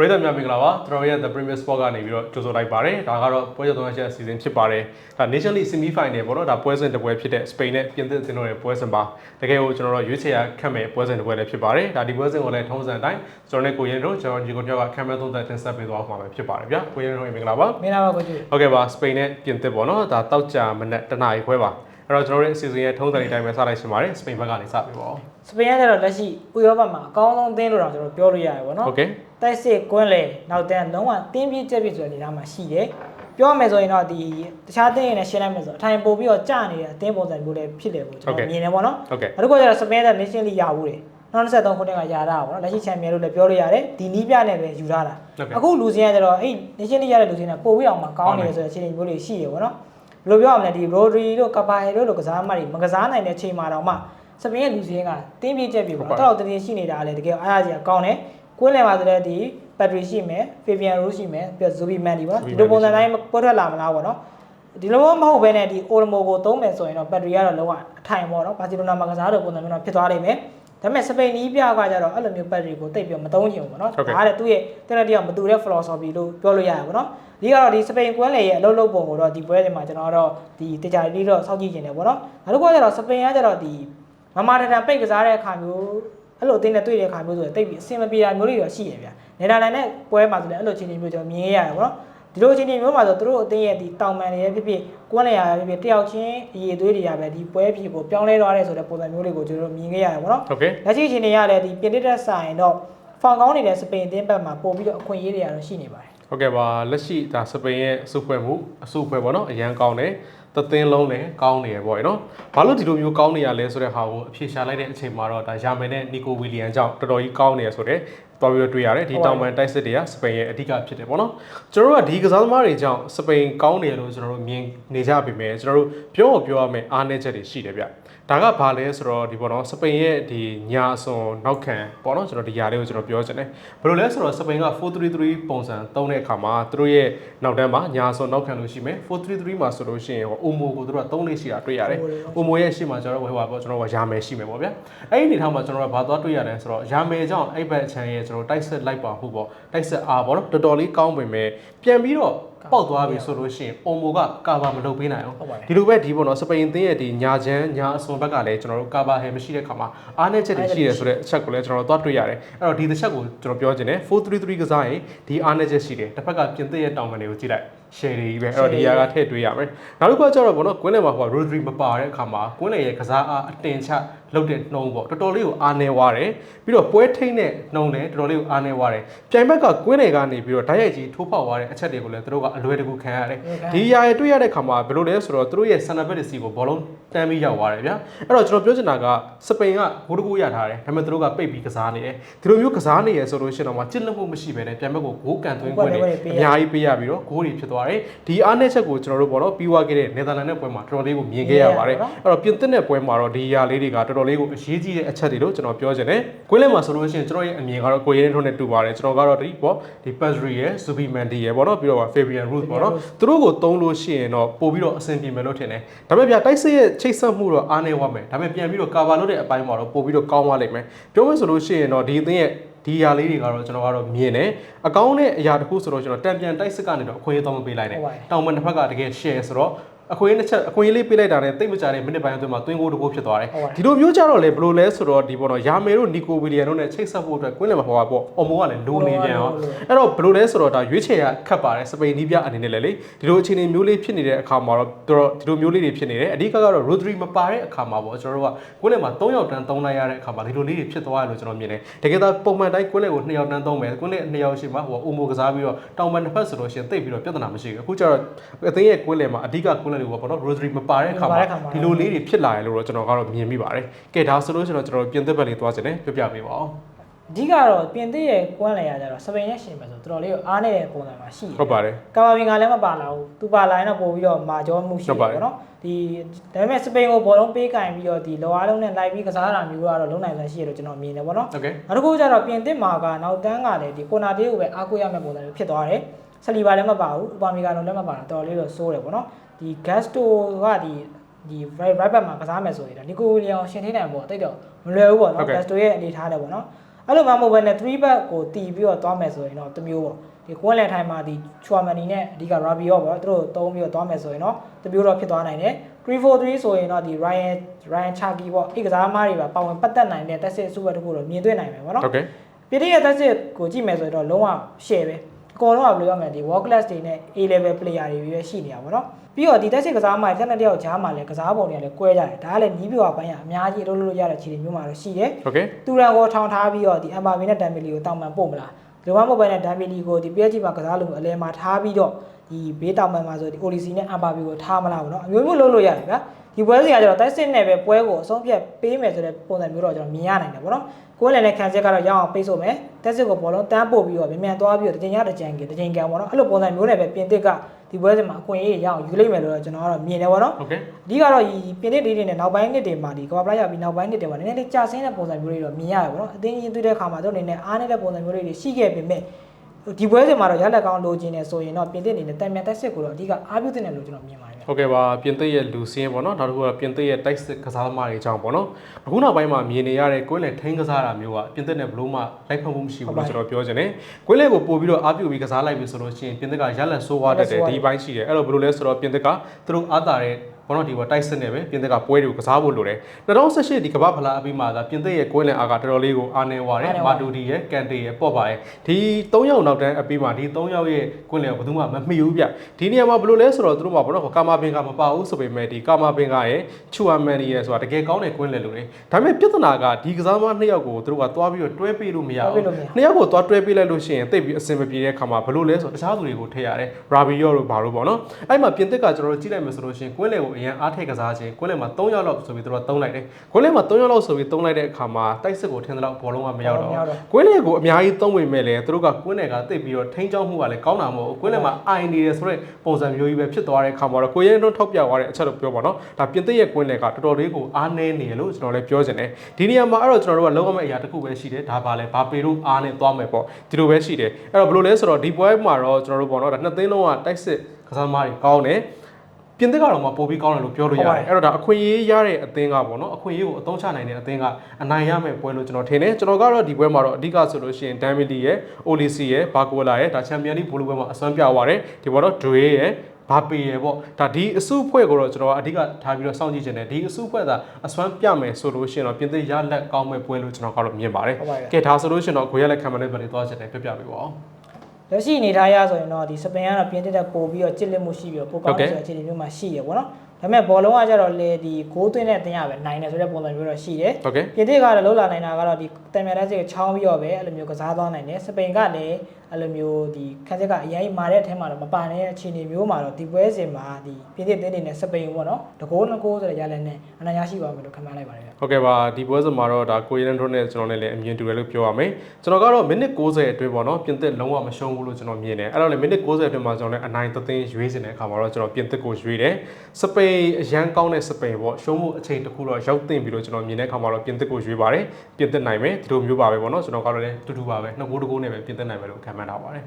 ပရိသတ်များမင်္ဂလာပါကျွန်တော်ရဲ့ The Premier Sport ကနေပြီးတော့ကြိုဆိုလိုက်ပါတယ်ဒါကတော့ပွဲရသုံးရက်အစီအစဉ်ဖြစ်ပါတယ်ဒါ Nation League Semi Final ပေါ့နော်ဒါပွဲစဉ်တစ်ပွဲဖြစ်တဲ့ Spain နဲ့ပြင်သစ်အသင်းတို့ရဲ့ပွဲစဉ်ပါတကယ်ကိုကျွန်တော်တို့ရွေးချယ်ရခက်မဲ့ပွဲစဉ်တစ်ပွဲလည်းဖြစ်ပါတယ်ဒါဒီပွဲစဉ်ကိုလည်းထုံးစံအတိုင်းကျွန်တော်နဲ့ကိုရင်တို့ကျွန်တော်ဒီကိုတယောက်ကခံမဲ့သုံးသက်တင်ဆက်ပေးသွားမှာပဲဖြစ်ပါတယ်ဗျာကိုရင်တို့မင်္ဂလာပါမင်္ဂလာပါကိုကျူဟုတ်ကဲ့ပါစပိန်နဲ့ပြင်သစ်ပေါ့နော်ဒါတောက်ကြမနက်တနားရီခွဲပါ အဲ့တော့ကျွန်တော်တို့ရဲ့အစီအစဉ်ရဲ့ထုံးစံအတိုင်းပဲစလိုက်ရှင်ပါတယ်စပိန်ဘက်ကနေစပေးပါဦးစပိန်ကတော့လက်ရှိဥရောပမှာအကောင်းဆုံးအသင်းလို့တော့ကျွန်တော်ပြောလို့ရတယ်ပေါ့နော်ဟုတ်ကဲ့တိုက်စစ်ကွင်းလေနောက်တန်းလုံးဝတင်းပြည့်ကျက်ပြည့်ဆိုတဲ့အနေအထားမှာရှိတယ်ပြောရမယ်ဆိုရင်တော့ဒီတခြားအသင်းတွေနဲ့ရှင်းလိုက်မယ်ဆိုအထိုင်ပို့ပြီးတော့ကြာနေတဲ့အသင်းပုံစံမျိုးလည်းဖြစ်တယ်ပေါ့ကျွန်တော်မြင်တယ်ပေါ့နော်ဟုတ်ကဲ့အခုကကျတော့စပိန်က Nation League ရဘူးတယ်နောက်23ခုနှစ်ကရတာပေါ့နော်လက်ရှိချန်ပီယံလို့လည်းပြောလို့ရတယ်ဒီနီးပြနဲ့ပဲယူထားတာဟုတ်ကဲ့အခုလူစင်းကကျတော့အဲ့ Nation League ရတဲ့လူစင်းကပို့ပြီးအောင်မှကောင်းနေတယ်ဆိုတဲ့အခြေအနေမျိုးတွေရှိရပေါ့နော် ဘယ်လိုပြောရမလဲဒီ Rodri တို့ Caballero တို့လိုကစားမတွေမကစားနိုင်တဲ့အချိန်မှာတော့မှစပိန်ရဲ့လူစင်းကတင်းပြည့်ချက်ပြီပေါ့နော်တော့တကယ်ရှိနေတာလည်းတကယ်အားရစရာကောင်းတယ်ကွင်းလယ်မှာဆိုတဲ့ဒီ Patrick ရှိမယ် Fabian Ruiz ရှိမယ်ပြီးတော့ Zubi Mendy ပေါ့နော်ဒီလိုပုံစံတိုင်းပေါ်ထွက်လာမလားပေါ့နော်ဒီလိုမဟုတ်ဘဲနဲ့ဒီ Olmo ကိုသုံးမယ်ဆိုရင်တော့ battery ကတော့လုံးဝအထိုင်ပေါ့နော်ဘာစီလိုနာမှာကစားတဲ့ပုံစံမျိုးတော့ဖြစ်သွားနိုင်မယ် ဒါပေမဲ့စပိန်နီးပြကကြတော့အဲ့လိုမျိုး battery ကိုတိတ်ပြီးမသုံးချင်ဘူးပေါ့နော်ဟုတ်ကဲ့ဒါကလည်းသူ့ရဲ့တရက်တရက်မတူတဲ့ philosophy လို့ပြောလို့ရတယ်ပေါ့နော်ဒီကတော့ဒီစပိန်ကွန်းလေရဲ့အလုပ်လုပ်ပုံကိုတော့ဒီပွဲတွေမှာကျွန်တော်ကတော့ဒီတကြလေးတော့စောင့်ကြည့်နေတယ်ပေါ့နော်နောက်တစ်ခုကကျတော့စပိန်ကကျတော့ဒီမမာတန်တန်ပိတ်ကစားတဲ့အခါမျိုးအဲ့လိုအတင်းနဲ့တွေ့တဲ့အခါမျိုးဆိုရင်တိတ်ပြီးအဆင်မပြေတာမျိုးတွေတော့ရှိရဗျာနယ်သာလန်နဲ့ပွဲမှာဆိုလည်းအဲ့လိုချင်းချင်းမျိုးကျွန်တော်မြင်ရရတယ်ပေါ့နော် ဒီလိုအခြေအနေမျိုးမှာဆိုသူတို့အသင်းရဲ့ဒီတောင်ပန်တွေရဲ့ဖြစ်ဖြစ်ကွန်းလေရဖြစ်ဖြစ်တယောက်ချင်းအရေးသွေးတွေရပဲဒီပွဲဖြစ်ကိုပြောင်းလဲသွားတယ်ဆိုတဲ့ပုံစံမျိုးတွေကိုကျွန်တော်တို့မြင်ခဲ့ရတယ်ပေါ့နော်ဟုတ်ကဲ့လက်ရှိအခြေအနေရလည်းဒီပြင်သစ်တက်ဆိုင်တော့ဖောင်ကောင်းနေတဲ့စပိန်အသင်းဘက်မှာပို့ပြီးတော့အခွင့်အရေးတွေကတော့ရှိနေပါတယ် ဟုတ်ကဲ့ပါလက်ရှိဒါစပိန်ရဲ့အစုဖွဲ့မှုအစုဖွဲ့ပေါ့နော်အရန်ကောင်းတယ်သသင်းလုံးလည်းကောင်းနေရပေါ့ရနော်ဘာလို့ဒီလိုမျိုးကောင်းနေရလဲဆိုတဲ့ဟာကိုအဖြေရှာလိုက်တဲ့အချိန်မှာတော့ဒါယာမယ်နဲ့နီကိုဝီလီယံကြောင့်တော်တော်ကြီးကောင်းနေရဆိုတဲ့တော်ပြီးတော့တွေ့ရတယ်ဒီတောင်ပန်တိုက်စစ်တွေကစပိန်ရဲ့အဓိကဖြစ်တယ်ပေါ့နော်ကျွန်တော်တို့ကဒီကစားသမားတွေကြောင့်စပိန်ကောင်းနေရလို့ကျွန်တော်တို့မြင်နေကြပြီမယ်ကျွန်တော်တို့ပြောပြောရမယ်အားနည်းချက်တွေရှိတယ်ဗျ ဒါကဘာလဲဆိုတော့ဒီပေါ့နော်စပိန်ရဲ့ဒီညာအစွန်နောက်ခံပေါ့နော်ကျွန်တော်ဒီຢာလေးကိုကျွန်တော်ပြောချင်တယ်ဘယ်လိုလဲဆိုတော့စပိန်က433ပုံစံသုံးတဲ့အခါမှာသူတို့ရဲ့နောက်တန်းမှာညာအစွန်နောက်ခံလို့ရှိမယ်433မှာဆိုလို့ရှိရင်ဟိုအိုမိုကိုသူတို့က3လေးရှိတာတွေ့ရတယ်အိုမိုရဲ့ရှေ့မှာကျွန်တော်တို့ဟိုပါပေါ့ကျွန်တော်ကယာမယ်ရှိမယ်ပေါ့ဗျာအဲ့ဒီအနေထားမှာကျွန်တော်ကဘာသွားတွေ့ရတယ်ဆိုတော့ယာမယ်ကြောင့်အဲ့ဘက်အချမ်းရဲ့ကျွန်တော်တိုက်ဆက်လိုက်ပါဟုတ်ပေါ့တိုက်ဆက်အားပေါ့နော်တော်တော်လေးကောင်းပေမဲ့ပြန်ပြီးတော့ ပေါက်သွားပြီဆိုလို့ရှိရင်အိုမိုကကာဗာမလုပ်ပေးနိုင်အောင်ဟုတ်ပါတယ်ဒီလိုပဲဒီပေါ့နော်စပိန်အသင်းရဲ့ဒီညာချမ်းညာအစွန်ဘက်ကလည်းကျွန်တော်တို့ကာဗာဟဲမရှိတဲ့ခါမှာအားနည်းချက်တွေရှိတယ်ဆိုတဲ့အချက်ကိုလည်းကျွန်တော်တို့သွားတွေ့ရတယ်အဲ့တော့ဒီတစ်ချက်ကိုကျွန်တော်ပြောချင်တယ်433ကစားရင်ဒီအားနည်းချက်ရှိတယ်တစ်ဖက်ကပြင်သစ်ရဲ့တောင်ပန်တွေကိုကြည့်လိုက် share တွေကြီးပဲအဲ့တော့ဒီဟာကထည့်တွေ့ရမယ်နောက်တစ်ခုကကျတော့ပေါ့နော်ကွင်းလယ်မှာဟို Rodri မပါတဲ့အခါမှာကွင်းလယ်ရဲ့ကစားအားအတင်ချလုပ်တဲ့နှုံးပေါ့တော်တော်လေးကိုအားနည်းသွားတယ်ပြီးတော့ပွဲထိန်းတဲ့နှုံးလည်းတော်တော်လေးကိုအားနည်းသွားတယ်ပြိုင်ဘက်ကကွင်းလယ်ကနေပြီးတော့ဓာတ်ရိုက်ကြီးထိုးဖောက်သွားတဲ့အချက်တွေကိုလည်းသူတို့ကအလွယ်တကူခံရတယ်ဒီຢာရဲ့တွေ့ရတဲ့ခါမှာဘယ်လိုလဲဆိုတော့သူတို့ရဲ့ center back စီကိုဘောလုံးတန်းပြီးရောက်သွားတယ်ဗျာအဲ့တော့ကျွန်တော်ပြောချင်တာကစပိန်ကဂိုးတကူရထားတယ်ဒါပေမဲ့သူတို့ကပိတ်ပြီးကစားနေတယ်ဒီလိုမျိုးကစားနေရဆိုလို့ရှိရင်တော့မှချစ်လက်မှုမရှိဘဲနဲ့ပြန်ဘက်ကိုဂိုးကန်သွင်းခွင့်တွေအများကြီးပေးရပြီးတော့ဂိုးတွေဖြစ်သွားတယ်ဒီအားနည်းချက်ကိုကျွန်တော်တို့ပေါ့နော်ပြီးွားခဲ့တဲ့နယ်သာလန်နဲ့ပွဲမှာတော်တော်လေးကိုမြင်ခဲ့ရပါတယ်အဲ့တော့ပြင်သစ်နဲ့ပွဲမှာတော့ဒီຢာလေးတွေကတော်တော်လေးကိုအရေးကြီးတဲ့အချက်တွေလို့ကျွန်တော်ပြောချင်တယ်ကွင်းလယ်မှာဆိုလို့ရှိရင်ကျွန်တော်ရဲ့အမြင်ကတော့ကိုရဲထုံးနဲ့တူပါတယ်ကျွန်တော်ကတော့ဒီပေါ့ဒီ Pedri ရယ် Zubi Mendy ရယ်ပေါ့နော်ပြီးတော့ Fabian Ruiz ပေါ့နော်သူတို့ကိုသုံးလို့ရှိရင်တော့ပို့ပြီးတော့အဆင်ပြေမယ်လို့ထင်တယ်ဒါပေမဲ့ဗျာတိုက်စစ်ရဲ့ချိတ်ဆက်မှုတော့အားနည်းသွားမယ်ဒါပေမဲ့ပြန်ပြီးတော့ cover လုပ်တဲ့အပိုင်းမှာတော့ပို့ပြီးတော့ကောင်းသွားလိမ့်မယ်ပြောမယ်ဆိုလို့ရှိရင်တော့ဒီအသင်းရဲ့ ဒီຢာလေးတွေကတော့ကျွန်တော်ကတော့မြင်တယ်အကောင်းတဲ့အရာတစ်ခုဆိုတော့ကျွန်တော်တံပြန်တိုက်စစ်ကနေတော့အခွင့်အရေးသုံးပေးလိုက်တယ်တောင်မန်တစ်ဖက်ကတကယ် share ဆိုတော့ အခွင့်အရေးတစ်ချက်အခွင့်အရေးလေးပေးလိုက်တာနဲ့တိတ်မကြတဲ့မိနစ်ပိုင်းအတွင်းမှာသွင်းကိုတကိုးဖြစ်သွားတယ်ဒီလိုမျိုးကြတော့လေဘယ်လိုလဲဆိုတော့ဒီပေါ်တော့ယာမယ်တို့နီကိုဝီလီယံတို့နဲ့ချိတ်ဆက်ဖို့အတွက်ကွင်းလယ်မှာဟောပါပေါ့အော်မိုကလည်းလိုနေပြန်အောင်အဲ့တော့ဘယ်လိုလဲဆိုတော့ဒါရွေးချယ်ရခတ်ပါတယ်စပိန်နီးပြအနေနဲ့လည်းလေဒီလိုအခြေအနေမျိုးလေးဖြစ်နေတဲ့အခါမှာတော့တော်ဒီလိုမျိုးလေးတွေဖြစ်နေတယ်အဓိကကတော့ Rodri မပါတဲ့အခါမှာပေါ့ကျွန်တော်တို့ကကွင်းလယ်မှာ3ယောက်တန်း3လိုက်ရတဲ့အခါမှာဒီလိုလေးတွေဖြစ်သွားတယ်လို့ကျွန်တော်မြင်တယ်တကယ်တော့ပုံမှန်တိုင်းကွင်းလယ်ကို2ယောက်တန်း3မယ်ကွင်းလယ်2ယောက်ရှိမှဟိုအိုမိုကစားပြီးတော့တောင်ပန်တစ်ဖက်ဆိုလို့ရှိရင်တိတ်ပြီးတော့ပြဿနာမရှိဘူးအခုကျတော့အသင်းရဲ့ကွင်းလယ်မှာအဓိကကွင်းလယ်တွေကိုပေါ့နော် rosary မပါတဲ့အခါမှာဒီလိုလေးတွေဖြစ်လာရလို့တော့ကျွန်တော်ကတော့မြင်မိပါတယ်။ကဲဒါဆိုလို့ကျွန်တော်ကျွန်တော်ပြင်သစ်ဘက်လေးသွားခြင်းနဲ့ပြပြပေးပါအောင်။အဓိကတော့ပြင်သစ်ရဲ့ကွမ်းလေရကြတော့စပိန်နဲ့ရှင်မယ်ဆိုတော်တော်လေးအားနေတဲ့ပုံစံမှာရှိတယ်။ဟုတ်ပါတယ်။ကာမာဗင်ကလည်းမပါလာဘူး။သူပါလာရင်တော့ပို့ပြီးတော့မာကျော်မှုရှိတယ်ပေါ့နော်။ဒီဒါပေမဲ့စပိန်ကိုဘောလုံးပေးကင်ပြီးတော့ဒီလောအားလုံးနဲ့လိုက်ပြီးကစားတာမျိုးကတော့လုံးနိုင်စွမ်းရှိရလို့ကျွန်တော်မြင်တယ်ပေါ့နော်။နောက်တစ်ခုကျတော့ပြင်သစ်မှာကနောက်တန်းကလည်းဒီကိုနာတေးကိုပဲအားကိုးရမယ့်ပုံစံမျိုးဖြစ်သွားတယ်။ ဆလီဘာလည်းမပါဘူးဥပါမီကာနိုလည်းမပါတာတော်တော်လေးတော့စိုးတယ်ပေါ့နော်ဒီ Gasto ကဒီဒီ right right back မှာကစားမယ်ဆိုရင်ဒါနီကိုဝီလီယံရှင်ထိနိုင်ပေါ့တိတ်တော့မလွယ်ဘူးပေါ့နော် Gasto ရဲ့အနေထားတယ်ပေါ့နော်အဲ့လိုမှမဟုတ်ဘဲနဲ့3 back ကိုတီးပြီးတော့သွားမယ်ဆိုရင်တော့တစ်မျိုးပေါ့ဒီကွန်းလန်ထိုင်မှာဒီချွာမန်နီနဲ့အဓိက Rabiot ပေါ့သူတို့သုံးပြီးတော့သွားမယ်ဆိုရင်တော့တစ်မျိုးတော့ဖြစ်သွားနိုင်တယ်343ဆိုရင်တော့ဒီ Ryan Ryan Chaki ပေါ့အိတ်ကစားသမားတွေပါပါဝင်ပတ်သက်နိုင်တဲ့တက်စစ်အစုပ်တစ်ခုတော့မြင်တွေ့နိုင်မယ်ပေါ့နော်ဟုတ်ကဲ့ပြည်ထရဲ့တက်စစ်ကိုကြည့်မယ်ဆိုရင်တော့လုံးဝ share ပဲအ ကုန်လုံးကဘယ်လိုရမလဲဒီ world class တွေနဲ့ A level player တွေပဲရှိနေတာပေါ့နော်ပြီးတော့ဒီတက်စစ်ကစားသမားတွေတက်တဲ့တယောက်ကြားမှာလည်းကစားပုံတွေကလည်းကွဲကြတယ်ဒါကလည်းနီးပြွာပိုင်းကအများကြီးအလုပ်လုပ်လို့ရတဲ့ခြေတွေမျိုးမှာတော့ရှိတယ်ဟုတ်ကဲ့တူရန်ကိုထောင်ထားပြီးတော့ဒီအမ်ဘာဗီနဲ့ဒမ်ဘီလီကိုတောင်းပန်ပို့မလားဒီမှာမဟုတ်ဘဲနဲ့ဒမ်ဘီလီကိုဒီ PSG မှာကစားလို့အလဲမှာထားပြီးတော့ဒီဘေးတောင်ပန်မှာဆိုဒီ ODC နဲ့အမ်ဘာဗီကိုထားမလားပေါ့နော်အမျိုးမျိုးလုပ်လို့ရတယ်ဗျာဒီပွဲစဉ်ကကျတော့တိုက်စစ်နဲ့ပဲပွဲကိုအဆုံးဖြတ်ပေးမယ်ဆိုတဲ့ပုံစံမျိုးတော့ကျွန်တော်မြင်ရနိုင်တယ်ပေါ့နော် ကိုယ်လည်းနဲ့ခံချက်ကတော့ရအောင်ပိတ်ဆို့မယ်တက်စစ်ကိုဘောလုံးတန်းပို့ပြီးတော့မြန်မြန်သွားပြီးတော့တကြိမ်ရတကြိမ်ကတကြိမ်ကံပေါ့နော်အဲ့လိုပုံစံမျိုးနဲ့ပဲပြင်သစ်ကဒီပွဲစဉ်မှာအခွင့်အရေးရအောင်ယူလိုက်မယ်လို့တော့ကျွန်တော်ကတော့မြင်တယ်ပေါ့နော်ဟုတ်ကဲ့အဓိကတော့ဒီပြင်သစ်ဒေးတွေနဲ့နောက်ပိုင်းနှစ်တွေမှာဒီကမ္ဘာပလာရပြီးနောက်ပိုင်းနှစ်တွေမှာနည်းနည်းလေးကြာဆင်းတဲ့ပုံစံမျိုးတွေတော့မြင်ရတယ်ပေါ့နော်အသင်းကြီးတွေ့တဲ့အခါမှာတို့အနေနဲ့အားနည်းတဲ့ပုံစံမျိုးတွေရှိခဲ့ပေမဲ့ဒီပွဲစဉ်မှာတော့ရလက်ကောင်းလိုချင်နေဆိုရင်တော့ပြင်သစ်အနေနဲ့တံမြန်တက်စစ်ကိုတော့အဓိကအားပြုသင့်တယ်လို့ကျွန်တော်မြင်ပါတယ်ဗျ ဟုတ်ကဲ့ပါပြင်သစ်ရဲ့လူစင်းပေါ့နော်နောက်တစ်ခုကပြင်သစ်ရဲ့တိုက်စစ်ကစားသမားတွေအကြောင်းပေါ့နော်အခုနောက်ပိုင်းမှာမြင်နေရတဲ့ကွင်းလယ်ထိန်းကစားတာမျိုးကပြင်သစ်နဲ့ဘလို့မှလိုက်ဖက်မှုမရှိဘူးလို့ကျွန်တော်ပြောချင်တယ်ကွင်းလယ်ကိုပို့ပြီးတော့အားပြုပြီးကစားလိုက်ပြီဆိုလို့ရှိရင်ပြင်သစ်ကရလက်ဆိုးွားတတ်တယ်ဒီဘိုင်းရှိတယ်အဲ့တော့ဘယ်လိုလဲဆိုတော့ပြင်သစ်ကသူတို့အားတာတဲ့ ဘောနော်ဒီဘောတိုက်စစ်နေပဲပြင်သစ်ကပွဲတွေကိုကစားဖို့လိုတယ်2018ဒီကမ္ဘာဖလားအပြီးမှာဒါပြင်သစ်ရဲ့ကွင်းလယ်အားကတော်တော်လေးကိုအားနေွားတယ်မာတူဒီရဲ့ကန်တေရဲ့ပေါ့ပါရဲ့ဒီ၃ယောက်နောက်တန်းအပြီးမှာဒီ၃ယောက်ရဲ့ကွင်းလယ်ကိုဘယ်သူမှမမှီဘူးဗျဒီနေရာမှာဘယ်လိုလဲဆိုတော့သူတို့မှာဘောနော်ကာမာဘင်ကမပါဘူးဆိုပေမဲ့ဒီကာမာဘင်ကရဲ့ချူအမန်နီရဲ့ဆိုတာတကယ်ကောင်းတဲ့ကွင်းလယ်လို့လေဒါပေမဲ့ပြဿနာကဒီကစားသမားနှစ်ယောက်ကိုသူတို့ကသွားပြီးတော့တွဲပေးလို့မရဘူးနှစ်ယောက်ကိုသွားတွဲပေးလိုက်လို့ရှိရင်တိတ်ပြီးအဆင်မပြေတဲ့ခါမှာဘယ်လိုလဲဆိုတော့တခြားသူတွေကိုထည့်ရတယ်ရာဘီယောတို့ဘာလို့ပေါ့နော်အဲ့မှာပြင်သစ်ကကျွန်တော်တို့ကြည့်လိုက်မယ်ဆိုလို့ရှိရင်ကွင်းလယ်ကိုအရင်အားထည့်ကစားခြင်းကွင်းလယ်မှာ3ယောက်လောက်ဆိုပြီးသူတို့ကသုံးလိုက်တယ်ကွင်းလယ်မှာ3ယောက်လောက်ဆိုပြီးသုံးလိုက်တဲ့အခါမှာတိုက်စစ်ကိုထင်တယ်လို့ဘောလုံးကမရောက်တော့ကွင်းလယ်ကိုအများကြီးသုံးဝင်မဲ့လေသူတို့ကကွင်းလယ်ကတိတ်ပြီးတော့ထိန်းချောင်းမှုကလည်းကောင်းတာမဟုတ်ဘူးကွင်းလယ်မှာအိုင်နေတယ်ဆိုတော့ပုံစံမျိုးကြီးပဲဖြစ်သွားတဲ့အခါမှာတော့ကိုရဲတော့ထောက်ပြသွားတဲ့အချက်တော့ပြောပါတော့ဒါပြင်သစ်ရဲ့ကွင်းလယ်ကတော်တော်လေးကိုအားနည်းနေရလို့ကျွန်တော်လည်းပြောချင်တယ်ဒီနေရာမှာအဲ့တော့ကျွန်တော်တို့ကလုံးဝမဲ့အရာတစ်ခုပဲရှိတယ်ဒါပါလဲဘာပေတို့အားနဲ့သွားမယ်ပေါ့ဒီလိုပဲရှိတယ်အဲ့တော့ဘယ်လိုလဲဆိုတော့ဒီပွဲမှာတော့ကျွန်တော်တို့ပေါ့နော်ဒါနှစ်သိန်းလုံးကတိုက်စစ်ကစားသမားတွေကောင်းတယ် ပြင်သစ်ကတော့မှပိုပြီးကောင်းတယ်လို့ပြောလို့ရတယ်အဲ့တော့ဒါအခွင့်အရေးရတဲ့အသင်းကပေါ့နော်အခွင့်အရေးကိုအသုံးချနိုင်တဲ့အသင်းကအနိုင်ရမယ့်ပွဲလို့ကျွန်တော်ထင်တယ်ကျွန်တော်ကတော့ဒီပွဲမှာတော့အဓိကဆိုလို့ရှိရင်ဒမ်မီလီရဲ့အိုလီစီရဲ့ဘာကိုလာရဲ့ဒါချန်ပီယံလိဘိုလ်ပွဲမှာအစွမ်းပြသွားတယ်ဒီပေါ်တော့ဒွေရဲ့ဘာပေရပေါ့ဒါဒီအစုအဖွဲ့ကိုတော့ကျွန်တော်အဓိကထားပြီးတော့စောင့်ကြည့်နေတယ်ဒီအစုအဖွဲ့သာအစွမ်းပြမယ်ဆိုလို့ရှိရင်တော့ပြင်သစ်ရလက်ကောင်းမဲ့ပွဲလို့ကျွန်တော်ကတော့မြင်ပါတယ်ကဲဒါဆိုလို့ရှိရင်တော့ကိုရလက်ခံမတဲ့ဘက်တွေသွားချက်တယ်ပြပြပေးပါအောင် လက်ရှိအနေထားရဆိုရင်တော့ဒီစပင်ကတော့ပြင်သစ်တက်ပို့ပြီးတော့ကြစ်လက်မှုရှိပြီးတော့ပိုကောင်းတဲ့အခြေအနေမျိုးမှာရှိရပေါ့နော် ဒါပေမဲ့ဘောလုံးကကြတော့လေဒီဂိုးသွင်းတဲ့တင်ရပဲနိုင်တယ်ဆိုတဲ့ပုံစံမျိုးတော့ရှိတယ်။ပြည်သေးကတော့လှုပ်လာနိုင်တာကတော့ဒီတံမြန်တက်စစ်ချောင်းပြီးတော့ပဲအဲ့လိုမျိုးကစားသွားနိုင်တယ်။စပိန်ကလည်းအဲ့လိုမျိုးဒီခန်းချက်ကအရင်မာတဲ့အထက်မှာတော့မပါတဲ့အခြေအနေမျိုးမှာတော့ဒီပွဲစဉ်မှာဒီပြည်သေးတင်းနေနဲ့စပိန်ပေါ့နော်။တကိုးနှစ်ကိုးဆိုတဲ့ရလနဲ့အနာရရှိပါမယ်လို့ခန့်မှန်းလိုက်ပါတယ်။ဟုတ်ကဲ့ပါဒီပွဲစဉ်မှာတော့ဒါကိုရီးယားထုံးနဲ့ကျွန်တော်လည်းအမြင်တူတယ်လို့ပြောရမယ်။ကျွန်တော်ကတော့မိနစ်90အတွင်းပေါ့နော်ပြင်သစ်လုံးဝမရှုံးဘူးလို့ကျွန်တော်မြင်တယ်။အဲ့တော့လေမိနစ်90အတွင်းမှာကျွန်တော်လည်းအနိုင်သသိန်းရွေးစင်တဲ့အခါမှာတော့ကျွန်တော်ပြင်သစ်ကိုရွေးတယ်။စပိန်အရန်ကောင်းတဲ့စပိန်ပေါ့ရှုံးမှုအချိန်တစ်ခုတော့ရောက်သိမ့်ပြီလို့ကျွန်တော်မြင်တဲ့အခါမှာတော့ပြင်သစ်ကိုရွေးပါတယ်ပြင်သစ်နိုင်မယ်ဒီလိုမျိုးပါပဲပေါ့နော်ကျွန်တော်ကတော့လည်းတူတူပါပဲနှစ်ကိုးတစ်ကိုးနဲ့ပဲပြင်သစ်နိုင်မယ်လို့ခံမှန်းထားပါတယ်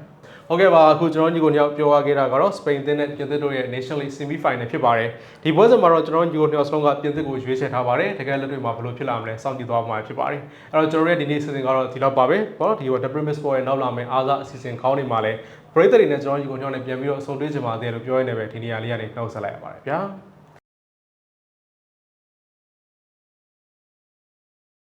ဟုတ်ကဲ့ပါအခုကျွန်တော်ညီကိုညောက်ပြောရခဲ့တာကတော့စပိန်တင်းနဲ့ပြင်သစ်တို့ရဲ့ Nation League Semi Final ဖြစ်ပါတယ်ဒီပွဲစဉ်မှာတော့ကျွန်တော်ညီကိုညောက်စလုံးကပြင်သစ်ကိုရွေးချယ်ထားပါတယ်တကယ်လက်တွေ့မှာဘယ်လိုဖြစ်လာမလဲစောင့်ကြည့်သွားမှာဖြစ်ပါတယ်အဲ့တော့ကျွန်တော်ရဲ့ဒီနေ့စီစဉ်ကတော့ဒီလောက်ပါပဲပေါ့နော်ဒီက The Premier Sport ရဲ့နောက်လာမယ့်အားစားအစီအစဉ်ကောင်းနေမှာလဲပရိသတ်တွေနဲ့ကျွန်တော်ညီကိုညောက်နဲ့ပြန်ပြီးတော့ဆုံတွေ့ကြပါသေးတယ်လို့ပြောရနေပဲဒီနေရာလေးကနေနှုတ်ဆက်လိုက်ရပါတယ်ဗျာ